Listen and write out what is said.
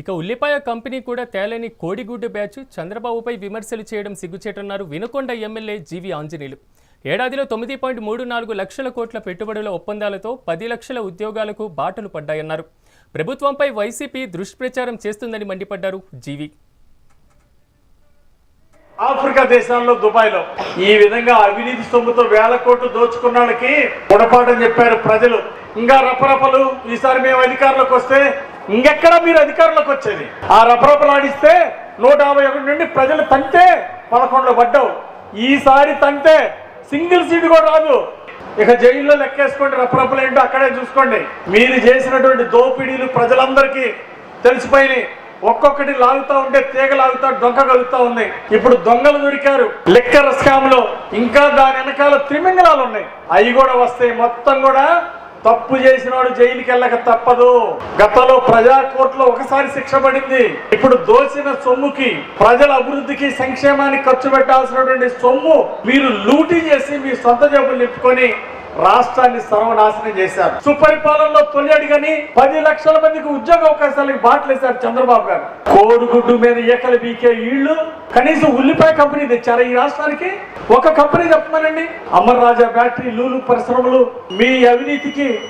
ఇక ఉల్లిపాయ కంపెనీ కూడా తేలని కోడిగుడ్డు బ్యాచ్ చంద్రబాబుపై విమర్శలు చేయడం సిగ్గుచేటన్నారు వినుకొండ ఎమ్మెల్యే జీవి ఆంజనేయులు. ఏడాదిలో తొమ్మిది పాయింట్ మూడు నాలుగు లక్షల కోట్ల పెట్టుబడుల ఒప్పందాలతో పది లక్షల ఉద్యోగాలకు బాటలు పడ్డాయన్నారు. ప్రభుత్వంపై వైసీపీ దుష్ప్రచారం చేస్తుందని మండిపడ్డారు జీవి. ఆఫ్రికా దేశాల్లో దుబాయ్లో ఈ విధంగా అవినీతి సొమ్ముతో వేల కోట్లు దోచుకున్నాళ్ళకి గుణపాఠం చెప్పారు ప్రజలు. ఇంకా రపరపలు ఈసారి మేము అధికారంలోకి వస్తే ఇంకెక్కడ మీరు అధికారంలోకి వచ్చేది? ఆ రపరపలాడిస్తే నూట యాభై ఒకటి నుండి ప్రజలు తంతే పదకొండులో పడ్డావు. ఈసారి తంతే. సింగిల్ సీట్ కూడా రాదు. ఇక జైల్లో లెక్కేసుకోండి రపరపలు ఏంటో అక్కడే చూసుకోండి. మీరు చేసినటువంటి దోపిడీలు ప్రజలందరికీ తెలిసిపోయినాయి. ఒక్కొక్కటి లాగుతా ఉంటే తీగ లాగుతా డొంక కలుగుతా ఉంది. ఇప్పుడు దొంగలు దొరికారు. లెక్కర స్కామ్లో ఇంకా దాని వెనకాల త్రిమింగళాలు ఉన్నాయి. అవి కూడా వస్తాయి. మొత్తం కూడా తప్పు చేసిన వాడు జైలుకి వెళ్ళక తప్పదు. గతంలో ప్రజా కోర్టులో ఒకసారి శిక్ష పడింది. ఇప్పుడు దోచిన సొమ్ముకి ప్రజల అభివృద్ధికి సంక్షేమానికి ఖర్చు పెట్టాల్సినటువంటి సొమ్ము మీరు లూటీ చేసి మీ సొంత జబ్బులు నింపుకొని రాష్ట్రాన్ని సర్వనాశనం చేశారు. సుపరిపాలనలో తొలి అడిగని పది లక్షల మందికి ఉద్యోగ అవకాశాలకు బాటలేశారు చంద్రబాబు గారు. కోడిగుడ్డు మీద ఏకలు బీకే ఇళ్ళు కనీసం ఉల్లిపాయ కంపెనీ తెచ్చారా ఈ రాష్ట్రానికి? ఒక కంపెనీ చెప్పమనండి అమర్ రాజా బ్యాటరీ లూలు పరిశ్రమలు మీ అవినీతికి